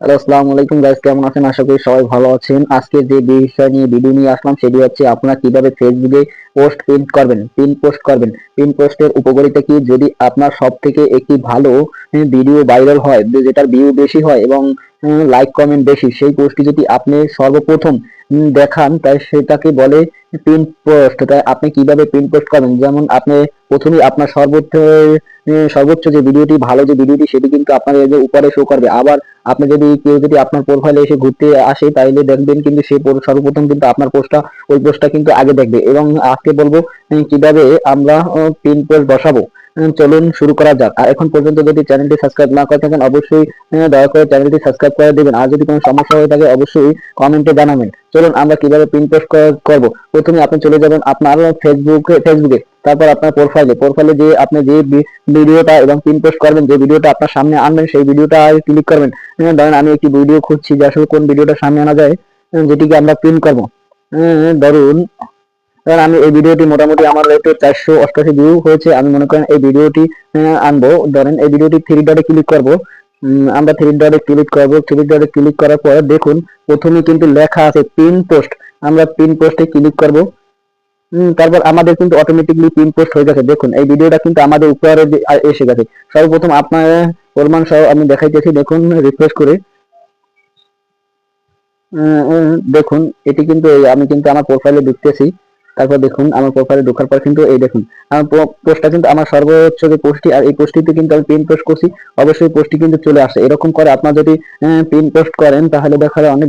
Hello আসসালামু আলাইকুম guys কেমন আছেন? আশা করি সবাই ভালো আছেন। আজকে যে বিষয় নিয়ে ভিডিও নিয়ে আসলাম, সেটি হচ্ছে আপনারা কীভাবে ফেসবুকে পোস্ট প্রিন্ট করবেন পিন পোস্ট করবেন। পিন পোস্টের উপকারিতা কি? যদি আপনার সব থেকে একটি ভালো ভিডিও ভাইরাল হয়, যেটার ভিউ বেশি হয় এবং লাইক কমেন্ট বেশি। সেই পোস্টটি যদি আপনি সর্বপ্রথম দেখান, তাই সেটাকে বলে পিন পোস্ট তাই আপনি কীভাবে পিন পোস্ট করবেন যেমন আপনি প্রথমেই আপনার সর্বোচ্চ সর্বোচ্চ যে ভিডিওটি ভালো যে ভিডিওটি সেটি কিন্তু আপনার উপরে শো করবে। আবার আপনি যদি কেউ যদি আপনার প্রোফাইলে এসে ঘুরতে আসে, তাইলে দেখবেন কিন্তু সে পুরো সর্বপ্রথম কিন্তু আপনার পোস্টটা ওই পোস্টটা কিন্তু আগে দেখবে। এবং আজকে বলব কীভাবে আমরা পিন পোস্ট বসাবো। চলুন শুরু করা যাক। আর এখন পর্যন্ত যদি চ্যানেলটি সাবস্ক্রাইব না করে থাকেন, অবশ্যই দয়া করে চ্যানেলটি সাবস্ক্রাইব করে দিবেন। আর যদি কোনো সমস্যা হয়ে থাকে, অবশ্যই কমেন্টে জানাবেন। চলুন আমরা কীভাবে পিন পোস্ট করব? প্রথমে আপনি চলে যাবেন আপনার ফেসবুকে ফেসবুকে তারপর আপনার প্রোফাইলে প্রোফাইলে যে আপনি যে ভিডিওটা এবং পিন পোস্ট করবেন, যে ভিডিওটা আপনার সামনে আনবেন, সেই ভিডিওটা ক্লিক করবেন। ধরেন আমি একটি ভিডিও খুঁজছি যে আসলে কোন ভিডিওটা সামনে আনা যায় যেটিকে আমরা প্রিন্ট করব। ধরুন ধরেন আমি এই ভিডিওটি মোটামুটি আমার হয়তো চারশো অষ্টাশি ভিউ হয়েছে। আমি মনে করেন এই ভিডিওটি আনব। ধরেন এই ভিডিওটি থ্রি ডটে ক্লিক করব। আমরা থ্রি ডটে ক্লিক করব। থ্রি ডটে ক্লিক করার পর দেখুন, প্রথমে কিন্তু লেখা আছে পিন পোস্ট আমরা পিন পোস্টে ক্লিক করব। তারপর আমাদের কিন্তু অটোমেটিকলি পিন পোস্ট হয়ে গেছে। দেখুন, এই ভিডিওটা কিন্তু আমাদের উপরে এসে গেছে। সর্বপ্রথম আপনার পরিমাণ সহ আমি দেখাইতেছি। দেখুন রিফ্রেশ করে। দেখুন, এটি কিন্তু আমি কিন্তু আমার প্রোফাইলে ঢুকতেছি তারপর দেখুন, আমার প্রোফাইলে ঢোকার পর কিন্তু এই দেখুন, আমার পোস্টটা কিন্তু আমার সর্বোচ্চ যে পোস্টটি আর এই পোস্টটিতে কিন্তু আমি পিন পোস্ট করছি, অবশ্যই পোস্টটি কিন্তু চলে আসে। এরকম করে আপনার যদি পিন পোস্ট করেন, তাহলে দেখা যায় অনেক